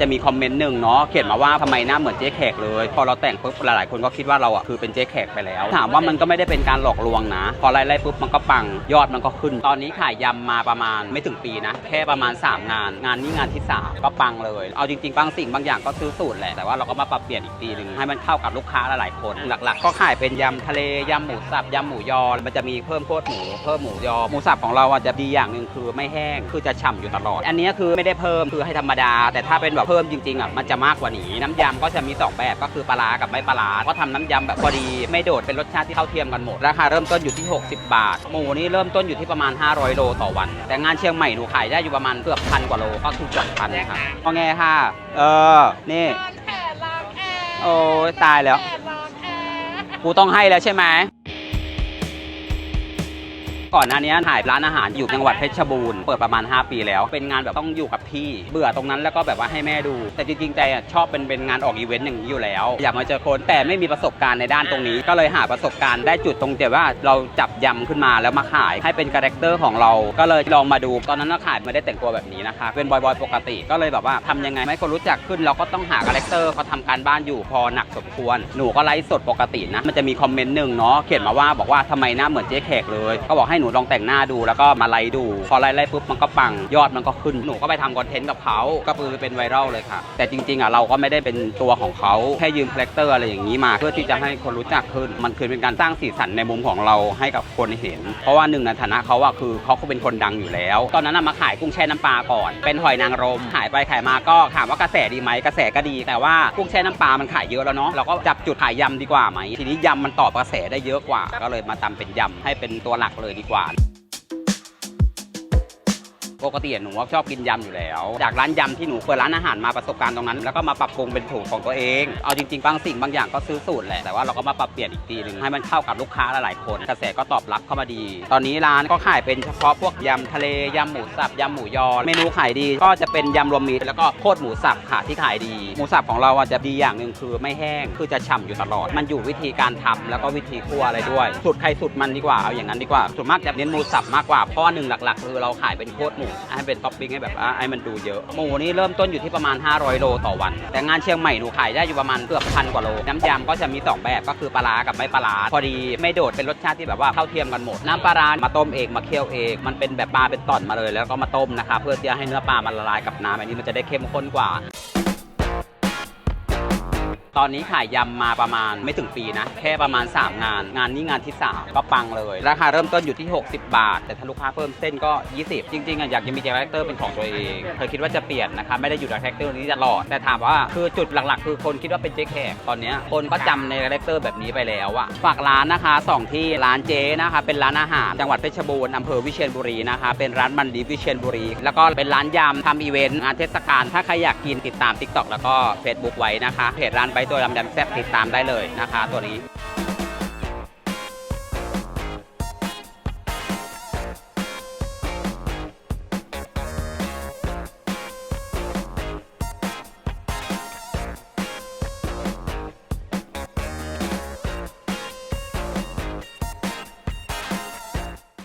จะมีคอมเมนต์หนึ่งเนาะเขียนมาว่าทำไมหน้าเหมือนเจ๊แขกเลย พอเราแต่งปุ๊บหลายๆคนก็คิดว่าเราอะคือเป็นเจ๊แขกไปแล้ว ถามว่ามันก็ไม่ได้เป็นการหลอกลวงนะ พอไล่ๆปุ๊บมันก็ปังยอดมันก็ขึ้น ตอนนี้ขายยำมาประมาณไม่ถึงปีนะ แค่ประมาณ 3 งาน งานนี้งานที่ 3 ก็ปังเลย เอาจริงๆบางสิ่งบางอย่างก็ซื้อสูตรแหละแต่ว่าเราก็มาปรับเปลี่ยนอีกทีหนึ่งให้มันเข้ากับลูกค้าหลายๆคน หลักๆ ก็ขายเป็นยำทะเลยำหมูสับยำหมูยอมันจะมีเพิ่มโคตรหมูเพิ่มหมูยอหมูสับของเราอะจะดีอย่างหนึ่งคือไม่แห้งคือจะฉ่ำอยู่ตลอด อันนี้คือไม่ได้เพิ่มคือให้ธรรมดา แต่ถ้าเป็นแบบเพิ่มจริงๆอะมันจะมากกว่านี้น้ำยำก็จะมีสองแบบก็คือปลาร้ากับไม่ปลาร้าก็ทำน้ำยำแบบพอดี ไม่โดดเป็นรสชาติที่เท่าเทียมกันหมดราคาเริ่มต้นอยู่ที่ 60 บาท หมูนี่เริ่มต้นอยู่ที่ประมาณ 500 โลต่อวัน แต่งานเชียงใหม่หนูขายได้อยู่ประมาณเกือบพันกว่าโลก็คือเกือบพันครับพอไงค่ะ เออนี่แขนล้างแอร์โอ้ยตายแล้วแขนล้างแอร์ กูต้องให้แล้วใช่ไหม ก่อนหน้านี้ถ่ายร้านอาหารอยู่จังหวัดเพชรบูรณ์เปิดประมาณ 5 ปีแล้ว เป็นงานแบบต้องอยู่กับที่ เบื่อตรงนั้นแล้วก็แบบว่าให้แม่ดู แต่จริงๆใจอะชอบเป็นเป็นงานออกอีเวนต์อย่างนี้อยู่แล้ว อยากมาเจอคนแต่ไม่มีประสบการณ์ในด้านตรงนี้ ก็เลยหาประสบการณ์ได้จุดตรงที่ว่าเราจับยำขึ้นมาแล้วมาขายให้เป็นคาแรคเตอร์ของเรา ก็เลยลองมาดูตอนนั้นเราขายไม่ได้แต่งตัวแบบนี้นะคะเป็นบอยๆปกติก็เลยแบบว่าทำยังไงให้คนรู้จักขึ้นเราก็ต้องหาคาแรคเตอร์เขาทำการบ้านอยู่พอหนักสมควร หนูก็ไลฟ์สดปกตินะมันจะมีคอมเมนต์หนึ่งเนาะเขียนมาว่าบอกว่าทำไมหน้าเหมือนเจ๊แขกเลยก็บอกให้หนูลองแต่งหน้าดูแล้วก็มาไลฟ์ดู พอไลฟ์ไลฟ์ปุ๊บมันก็ปังยอดมันก็ขึ้นหนูก็ไปทำคอนเทนต์กับเขาก็คือเป็นไวรัลเลยค่ะ แต่จริงๆอะเราก็ไม่ได้เป็นตัวของเขาแค่ยืมคาแรคเตอร์อะไรอย่างนี้มาเพื่อที่จะให้คนรู้จักขึ้น มันคือเป็นการสร้างสีสันในมุมของเราให้กับคนเห็น เพราะว่าหนึ่งในฐานะเขาอะคือเขาก็เป็นคนดังอยู่แล้ว ตอนนั้นอะมาขายกุ้งแช่น้ำปลาก่อน เป็นหอยนางรมขายไปขายมาก็ถามว่ากระแสดีไหมกระแสก็ดี แต่ว่ากุ้งแช่น้ำปลามันขายเยอะแล้วเนาะเราก็จับจุดขายยำดีกว่าไหมทีนี้ยำมันตอบกระแสได้เยอะกว่า ก็เลยมาทำเป็นยำให้เป็นตัวหลักเลยดีกว่า Guarapuá. ปกติหนูชอบกินยำอยู่แล้ว จากร้านยำที่หนูเปิดร้านอาหารมาประสบการณ์ตรงนั้น แล้วก็มาปรับปรุงเป็นสูตรของตัวเอง เอาจริงๆบางสิ่งบางอย่างก็ซื้อสูตรแหละแต่ว่าเราก็มาปรับเปลี่ยนอีกทีหนึ่งให้มันเข้ากับลูกค้าหลายๆคน กระแสก็ตอบรับเข้ามาดี ตอนนี้ร้านก็ขายเป็นเฉพาะพวกยำทะเลยำหมูสับยำหมูยอเมนูขายดี ก็จะเป็นยำรวมมิตรแล้วก็โคตรหมูสับค่ะที่ขายดี หมูสับของเราจะดีอย่างหนึ่งคือไม่แห้งคือจะฉ่ำอยู่ตลอด มันอยู่วิธีการทำแล้วก็วิธีคั่วอะไรด้วยสูตรใครสูตรมันดีกว่าเอาอย่างนั้นดีกว่าส่วนมากจะเน้นหมูสับมากกว่าเพราะหนึ่งหลัก ๆ คือเราขายเป็นโคตรหมูให้เป็นท็อปปิ้งให้แบบว่าให้มันดูเยอะ หมูนี่เริ่มต้นอยู่ที่ประมาณ 500 โลต่อวัน แต่งานเชียงใหม่หนูขายได้อยู่ประมาณเกือบพันกว่าโล น้ำยำก็จะมีสองแบบก็คือปลาร้ากับไม่ปลาร้าพอดีไม่โดดเป็นรสชาติที่แบบว่าเท่าเทียมกันหมด น้ำปลาร้ามาต้มเองมาเคี่ยวเอง มันเป็นแบบปลาเป็นต่อนมาเลย แล้วก็มาต้มนะคะเพื่อที่จะให้เนื้อปลามันละลายกับน้ำอันนี้มันจะได้เข้มข้นกว่า ตอนนี้ขายยำมาประมาณไม่ถึงปีนะ แค่ประมาณ 3 งาน งานนี้งานที่ 3 ก็ปังเลย ราคาเริ่มต้นอยู่ที่ 60 บาท แต่ถ้าลูกค้าเพิ่มเส้นก็ 20 จริงๆอะอยากจะมีคาแรคเตอร์เป็นของตัวเองเคยคิดว่าจะเปลี่ยนนะคะไม่ได้อยู่ในคาแรคเตอร์นี้ตลอดแต่ถามว่าคือจุดหลักๆ คือคนคิดว่าเป็นเจ๊แขกตอนนี้คนก็จำในคาแรคเตอร์แบบนี้ไปแล้วอะฝากร้านนะคะสองที่ร้านเจ๊นะคะเป็นร้านอาหารจังหวัดเพชรบูรณ์อำเภอวิเชียรบุรีนะคะเป็นร้านมันดีวิเชียรบุรี แล้วก็เป็นร้านยำทำอีเวนต์งานเทศกาลถ้าใครอยากกินติดตาม TikTok แล้วก็ Facebook ไว้นะคะเพจร้านใบตัวดำแดมแซ่บติดตามได้เลยนะคะ ตัวนี้